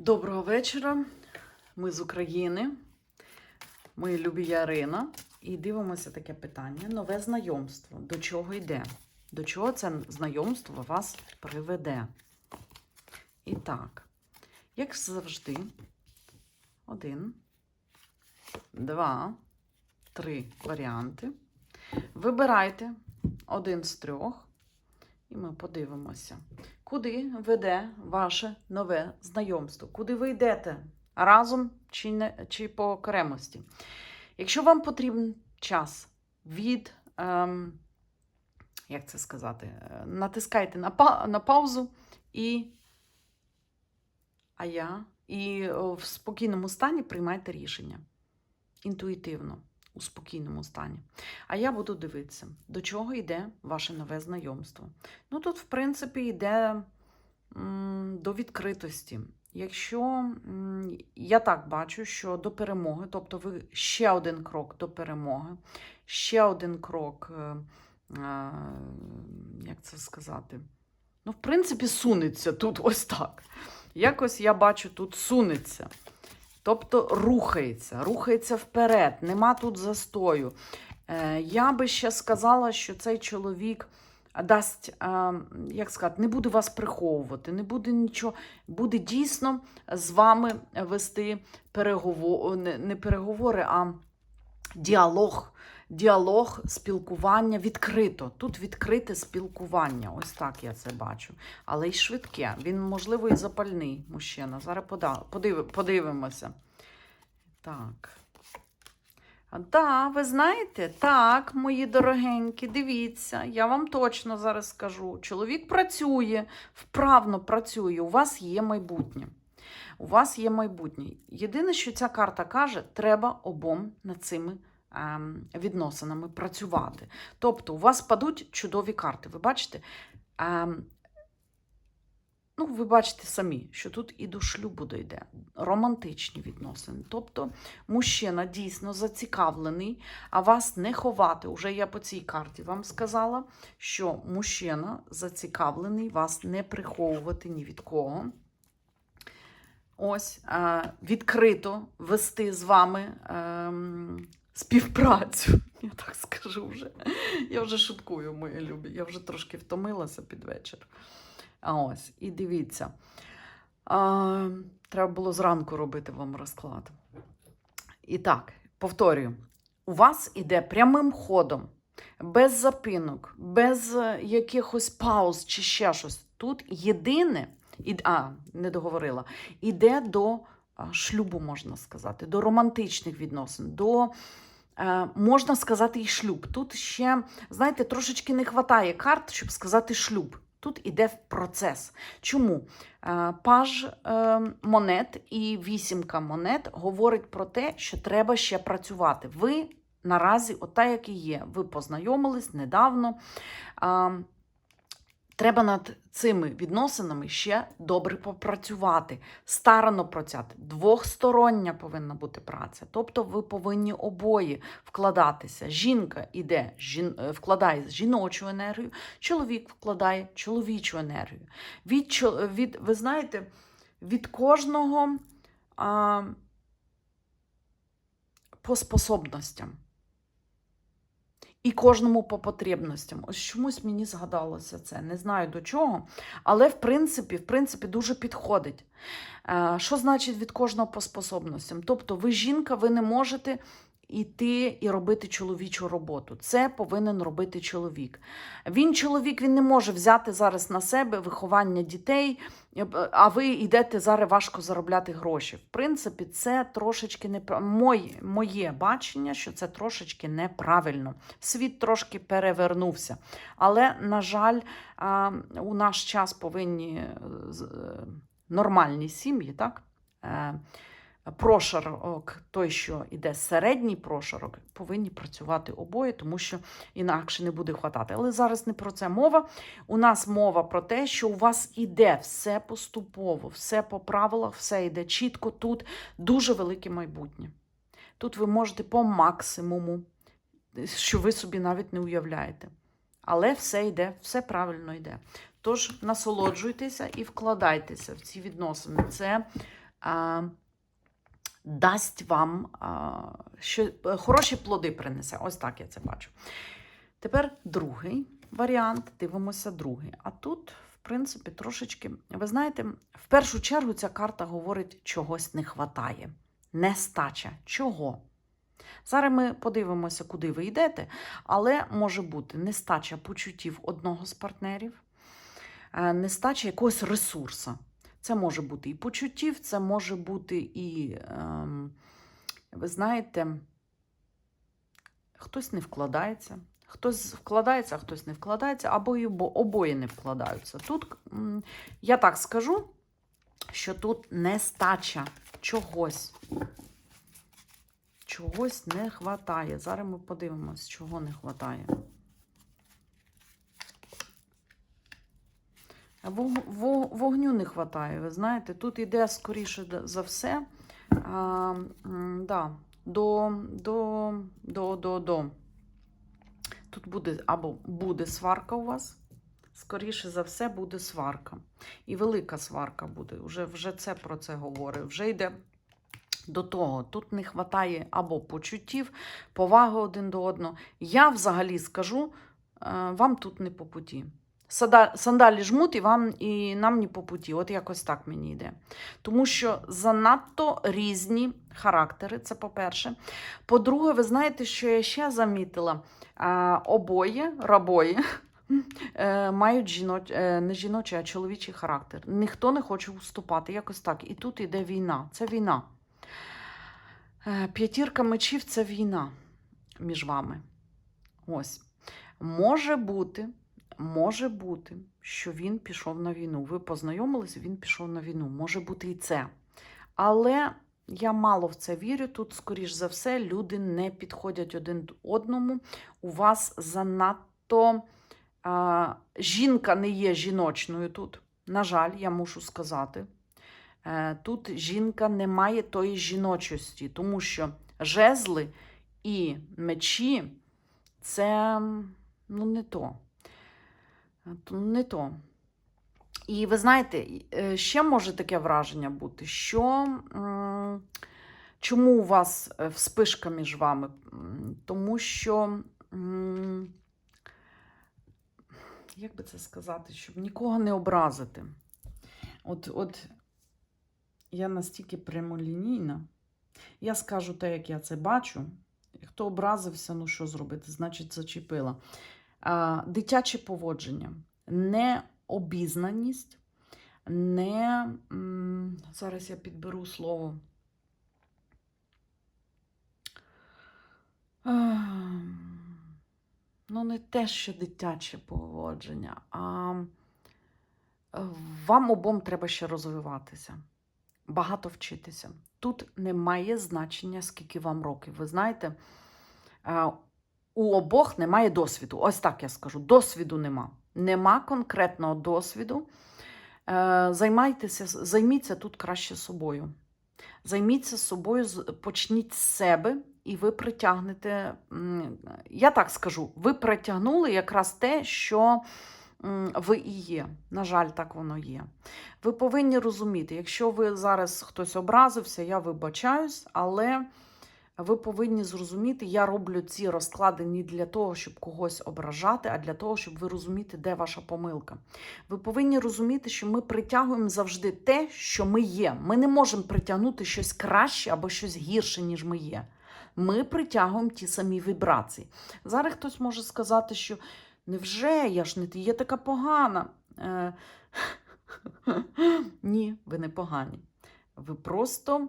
Доброго вечора. Ми з України. Ми любі Ярина. І дивимося таке питання: нове знайомство. До чого йде? До чого це знайомство вас приведе? І так, як завжди, один, два, три варіанти. Вибирайте один з трьох, і ми подивимося. Куди веде ваше нове знайомство? Куди ви йдете? Разом чи, не, чи по окремості? Якщо вам потрібен час від, ем, як це сказати, е, натискайте на, па, на паузу і, а я, і в спокійному стані приймайте рішення. Інтуїтивно, у спокійному стані. А я буду дивитися, до чого йде ваше нове знайомство. Ну, тут, в принципі, йде м, до відкритості. Якщо я так бачу, що до перемоги, тобто ви ще один крок до перемоги, ще один крок, е, е, як це сказати? Ну, в принципі, сунеться тут ось так. Якось я бачу, тут сунеться. Тобто рухається, рухається вперед, нема тут застою. Е, я би ще сказала, що цей чоловік дасть, е, як сказати, не буде вас приховувати, не буде нічого, буде дійсно з вами вести переговори, не, не переговори, а діалог. Діалог, спілкування відкрито. Тут відкрите спілкування. Ось так я це бачу. Але й швидке. Він, можливо, і запальний мужчина. Зараз подив- подивимося. Так. А, Да, ви знаєте, так, мої дорогенькі, дивіться, я вам точно зараз скажу. Чоловік працює, вправно працює, у вас є майбутнє. У вас є майбутнє. Єдине, що ця карта каже, треба обом над цими ем, відносинами працювати. Тобто, у вас падуть чудові карти. Ви бачите? Ем, ну, ви бачите самі, що тут і до шлюбу дойде. Романтичні відносини. Тобто, мужчина дійсно зацікавлений, а вас не ховати. Уже я по цій карті вам сказала, що мужчина зацікавлений вас не приховувати ні від кого. Ось е, відкрито вести з вами ем, співпрацю. Я так скажу вже. Я вже шуткую, мої любі. Я вже трошки втомилася під вечір. А ось, і дивіться. А, треба було зранку робити вам розклад. І так, повторюю: у вас іде прямим ходом, без запинок, без е, якихось пауз чи ще щось. Тут єдине, і, а, не договорила, іде до шлюбу, можна сказати, до романтичних відносин, до. Е, Можна сказати, і шлюб. Тут ще, знаєте, трошечки не вистачає карт, щоб сказати шлюб. Тут іде процес. Чому? Е, Паж е, монет і вісімка монет говорить про те, що треба ще працювати. Ви наразі, ота, як і є, ви познайомились недавно. Треба над цими відносинами ще добре попрацювати, старано працювати. Двохстороння повинна бути праця. Тобто ви повинні обоє вкладатися. Жінка іде, жін, е, вкладає жіночу енергію, чоловік вкладає чоловічу енергію. Від, від, ви знаєте, від кожного а, по способностям. І кожному по потрібностям. Ось чомусь мені згадалося це. Не знаю до чого. Але в принципі, в принципі, дуже підходить. Е, Що значить від кожного по способностям? Тобто, ви жінка, ви не можете йти і робити чоловічу роботу. Це повинен робити чоловік. Він чоловік, він не може взяти зараз на себе виховання дітей, е, а ви йдете зараз важко заробляти гроші. В принципі, це трошечки не моє, моє бачення, що це трошечки неправильно. Світ трошки перевернувся. Але, на жаль, у наш час повинні е, е, нормальні сім'ї, так? Прошарок, той, що йде середній прошарок, повинні працювати обоє, тому що інакше не буде хватати. Але зараз не про це мова. У нас мова про те, що у вас іде все поступово, все по правилах, все йде чітко. Тут дуже велике майбутнє. Тут ви можете по максимуму, що ви собі навіть не уявляєте. Але все йде, все правильно йде. Тож насолоджуйтеся і вкладайтеся в ці відносини. Це а, дасть вам а, що, хороші плоди принесе. Ось так я це бачу. Тепер другий варіант. Дивимося другий. А тут, в принципі, трошечки, ви знаєте, в першу чергу ця карта говорить, чогось не хватає. Нестача. Чого? Зараз ми подивимося, куди ви йдете, але може бути нестача почуттів одного з партнерів, е, нестача якогось ресурсу. Це може бути і почуттів, це може бути і, ем, ви знаєте, хтось не вкладається, хтось вкладається, а хтось не вкладається, або обоє не вкладаються. Тут я так скажу, що тут нестача чогось. Чогось не хватає. Зараз ми подивимось, чого не хватає. Вогню не хватає, ви знаєте, тут іде скоріше за все. А, да, до, до, до, до, до. Тут буде або буде сварка у вас, скоріше за все, буде сварка. І велика сварка буде. Вже, вже це про це говорить. Вже йде до того. Тут не вистачає або почуттів, поваги один до одного. Я взагалі скажу, е, вам тут не по путі. Сандалі жмуть і вам і нам не по путі. От якось так мені йде. Тому що занадто різні характери, це по-перше. По-друге, ви знаєте, що я ще замітила? Обоє, рабої е, мають жіноч... е, не жіночий, а чоловічий характер. Ніхто не хоче уступати. Якось так. І тут іде війна. Це війна. Е, П'ятірка мечів це війна між вами. Ось. Може бути, може бути, що він пішов на війну. Ви познайомилися, він пішов на війну. Може бути і це. Але я мало в це вірю. Тут, скоріш за все, люди не підходять один одному. У вас занадто а, жінка не є жіночною тут. На жаль, я мушу сказати. Е, Тут жінка не має тої жіночості, тому що жезли і мечі це ну, не то. Е, Не то. І ви знаєте, е, ще може таке враження бути, що чому у вас е, вспишка між вами? Тому що, як би це сказати, щоб нікого не образити. От, от я настільки прямолінійна. Я скажу те, як я це бачу. Хто образився, ну що зробити? Значить, зачепила. Дитяче поводження, необізнаність, не. Зараз я підберу слово. Ну, не те, що дитяче поводження, а е, вам обом треба ще розвиватися багато вчитися. Тут немає значення, скільки вам років. Ви знаєте, е, у обох немає досвіду. Ось так я скажу: досвіду нема. Нема конкретного досвіду. Е, Займайтеся, займіться тут краще собою. Займіться собою, почніть з себе, і ви притягнете. Я так скажу, ви притягнули якраз те, що ви і є. На жаль, так воно є. Ви повинні розуміти, якщо ви зараз хтось образився, я вибачаюсь, але ви повинні зрозуміти, я роблю ці розклади не для того, щоб когось ображати, а для того, щоб ви розуміти, де ваша помилка. Ви повинні розуміти, що ми притягуємо завжди те, що ми є. Ми не можемо притягнути щось краще або щось гірше, ніж ми є. Ми притягуємо ті самі вібрації. Зараз хтось може сказати, що невже я ж не є така погана. Е, ні, ви не погані. Ви просто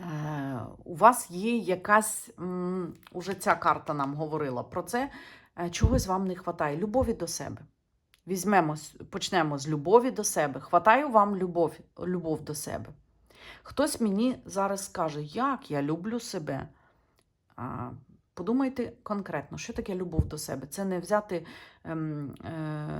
е, у вас є якась, м, уже ця карта нам говорила про це, е, чогось вам не вистачає. Любові до себе. Візьмемо, почнемо з любові до себе. Хватає вам любов, любов до себе. Хтось мені зараз скаже, як я люблю себе. А, Подумайте конкретно, що таке любов до себе. Це не взяти ем, е,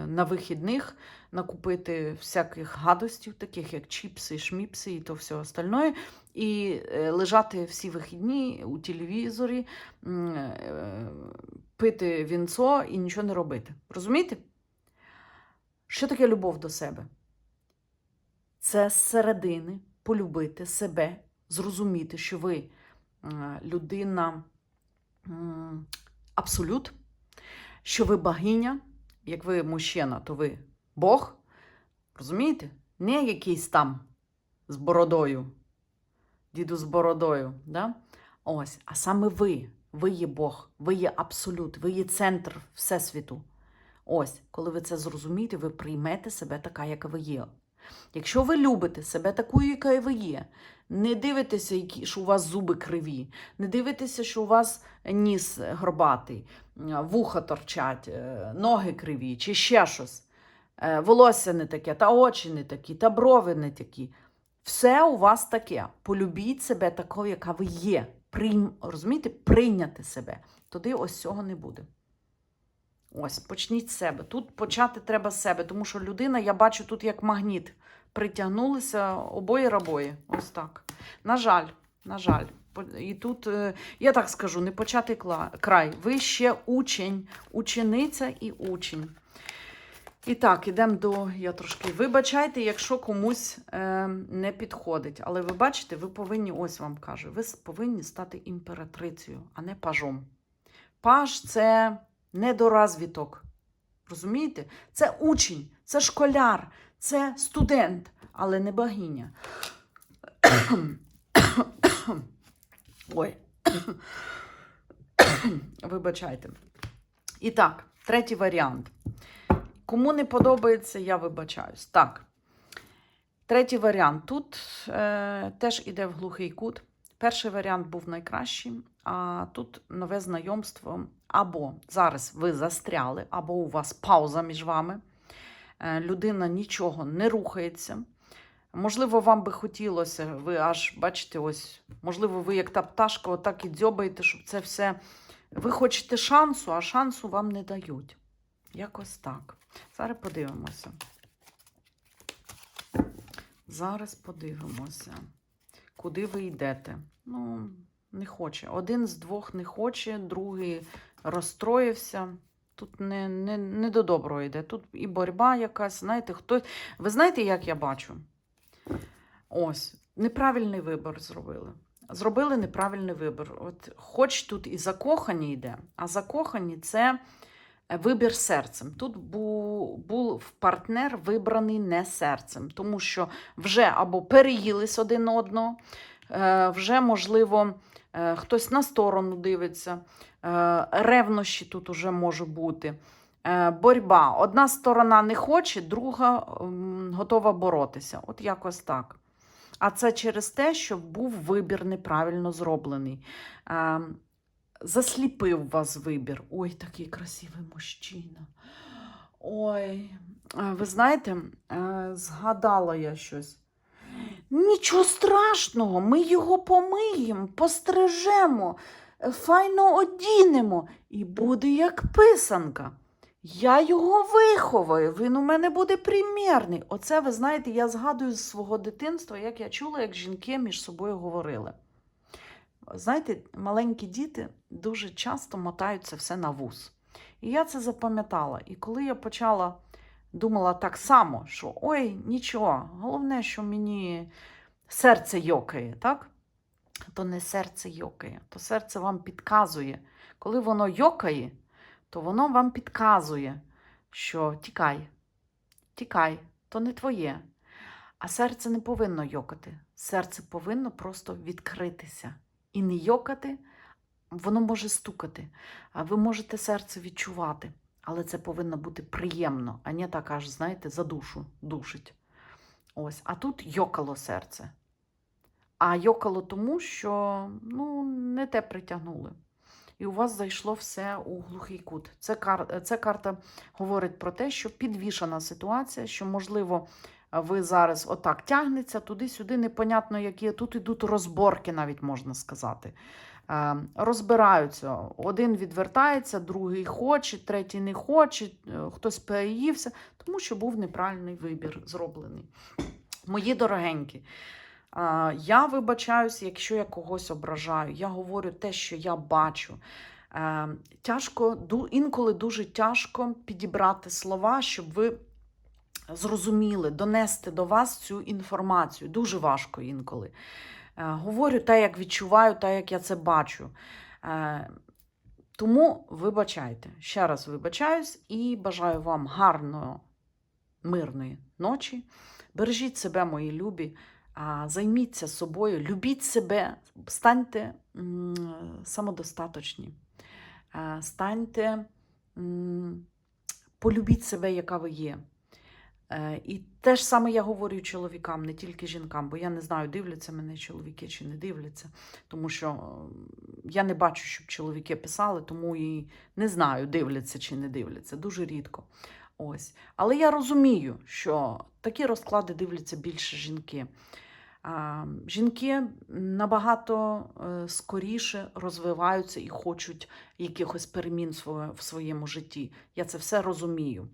на вихідних, накупити всяких гадостів, таких як чіпси, шміпси і то все остальное, і е, лежати всі вихідні у телевізорі, е, пити вінцо і нічого не робити. Розумієте? Що таке любов до себе? Це з середини полюбити себе, зрозуміти, що ви е, людина абсолют, що ви богиня, як ви мужчина, то ви Бог. Розумієте? Не якийсь там з бородою, діду з бородою. Да? Ось, а саме ви. Ви є Бог, ви є абсолют, ви є центр Всесвіту. Ось, коли ви це зрозумієте, ви приймете себе така, яка ви є. Якщо ви любите себе такою, яка ви є, не дивитеся, що у вас зуби криві, не дивитеся, що у вас ніс горбатий, вуха торчать, е, ноги криві чи ще щось. Е, Волосся не таке, та очі не такі, та брови не такі. Все у вас таке. Полюбіть себе такою, яка ви є. Прийм, розумієте, прийняти себе. Тоді ось цього не буде. Ось, почніть з себе. Тут почати треба з себе, тому що людина, я бачу, тут як магніт. Притягнулися обоє рабої. Ось так. На жаль, на жаль. І тут, е, я так скажу, не початий край. Ви ще учень, учениця і учень. І так, ідемо до. Я трошки вибачайте, якщо комусь е, не підходить. Але ви бачите, ви повинні, ось вам кажу, ви повинні стати імператрицею, а не пажом. Паж це недоразвиток. Розумієте? Це учень, це школяр, це студент, але не богиня. Ой. Вибачайте. І так, третій варіант. Кому не подобається, я вибачаюсь. Так. Третій варіант. Тут е, теж іде в глухий кут. Перший варіант був найкращий, а тут нове знайомство. Або зараз ви застряли, або у вас пауза між вами. Е, людина нічого не рухається. Можливо, вам би хотілося, ви аж бачите, ось, можливо, ви як та пташка, отак і дзьобаєте, щоб це все. Ви хочете шансу, а шансу вам не дають. Якось так. Зараз подивимося. Зараз подивимося, куди ви йдете. Ну, не хоче. Один з двох не хоче, другий розстроївся. Тут не, не, не до доброго йде. Тут і боротьба якась, знаєте, хто. Ви знаєте, як я бачу? Ось, неправильний вибір зробили. Зробили неправильний вибір. От, хоч тут і закохані йде, а закохані це вибір серцем. Тут був, партнер вибраний не серцем, тому що вже або переїлись один одного, е, вже, можливо, е, хтось на сторону дивиться, е, ревнощі тут уже може бути. Борьба. Одна сторона не хоче, друга готова боротися. От якось так. А це через те, що був вибір неправильно зроблений. Засліпив вас вибір. Ой, такий красивий мужчина. Ой, ви знаєте, згадала я щось. Нічого страшного, ми його помиємо, пострижемо, е, файно одінемо, і буде як писанка. Я його виховаю, він у мене буде примірний. Оце, ви знаєте, я згадую з свого дитинства, як я чула, як жінки між собою говорили. Знаєте, маленькі діти дуже часто мотаються все на вуз. І я це запам'ятала. І коли я почала думала так само, що ой, нічого, головне, що мені серце йокає, так? То не серце йокає, то серце вам підказує. Коли воно йокає, то воно вам підказує, що тікай, тікай, то не твоє. А серце не повинно йокати. Серце повинно просто відкритися. І не йокати, воно може стукати. Ви можете серце відчувати, але це повинно бути приємно, а не так аж, знаєте, за душу душить. Ось. А тут йокало серце. А йокало тому, що ну, не те притягнули. І у вас зайшло все у глухий кут. Це, кар... Це карта говорить про те, що підвішана ситуація, що, можливо, ви зараз отак тягнеться туди-сюди, непонятно які. Тут ідуть розборки, навіть можна сказати. Е, Розбираються. Один відвертається, другий хоче, третій не хоче, е, хтось переївся, тому що був неправильний вибір зроблений. Мої дорогенькі, е, я вибачаюсь, якщо я когось ображаю. Я говорю те, що я бачу. Тяжко, інколи дуже тяжко підібрати слова, щоб ви зрозуміли, донести до вас цю інформацію. Дуже важко інколи. Е, Говорю так, як відчуваю, так, як я це бачу. Е, Тому вибачайте. Ще раз вибачаюсь і бажаю вам гарної, мирної ночі. Бережіть себе, мої любі, займіться собою, любіть себе, станьте самодостаточні, Е, станьте, полюбіть себе, яка ви є. Е, І те ж саме я говорю чоловікам, не тільки жінкам, бо я не знаю, дивляться мене чоловіки чи не дивляться. Тому що я не бачу, щоб чоловіки писали, тому і не знаю, дивляться чи не дивляться. Дуже рідко. Ось. Але я розумію, що такі розклади дивляться більше жінки. Жінки набагато е, скоріше розвиваються і хочуть якихось перемін в своєму житті. Я це все розумію.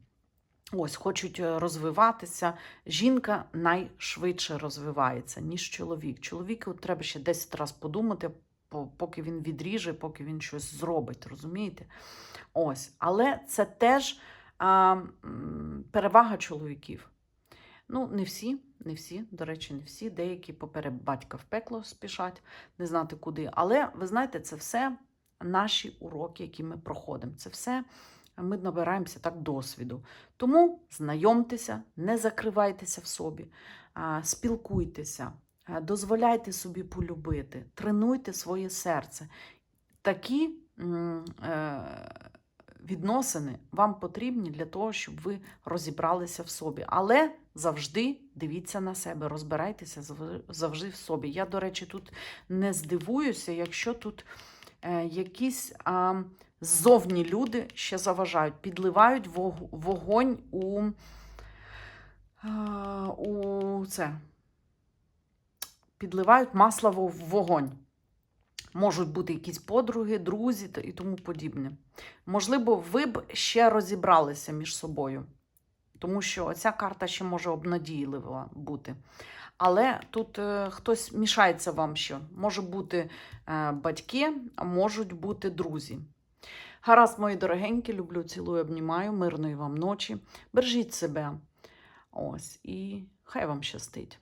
Ось, хочуть е, розвиватися. Жінка найшвидше розвивається, ніж чоловік. Чоловіку треба ще 10 разів подумати, поки він відріже, поки він щось зробить, розумієте? Ось. Але це теж а, перевага чоловіків. Ну, не всі, не всі, до речі, не всі. Деякі поперед батька в пекло спішать, не знати куди. Але ви знаєте, це все наші уроки, які ми проходимо. Це все ми набираємося так досвіду. Тому знайомтеся, не закривайтеся в собі, спілкуйтеся, дозволяйте собі полюбити, тренуйте своє серце. Такі е, відносини вам потрібні для того, щоб ви розібралися в собі. Але завжди дивіться на себе, розбирайтеся завжди в собі. Я, до речі, тут не здивуюся, якщо тут е, якісь ззовні люди ще заважають, підливають вогонь у, у це. Підливають масло в вогонь. Можуть бути якісь подруги, друзі і тому подібне. Можливо, ви б ще розібралися між собою, тому що ця карта ще може обнадійлива бути. Але тут е, хтось мішається вам ще. Може бути е, батьки, а можуть бути друзі. Гаразд, мої дорогенькі, люблю, цілую, обнімаю, мирної вам ночі. Бережіть себе. Ось, і хай вам щастить.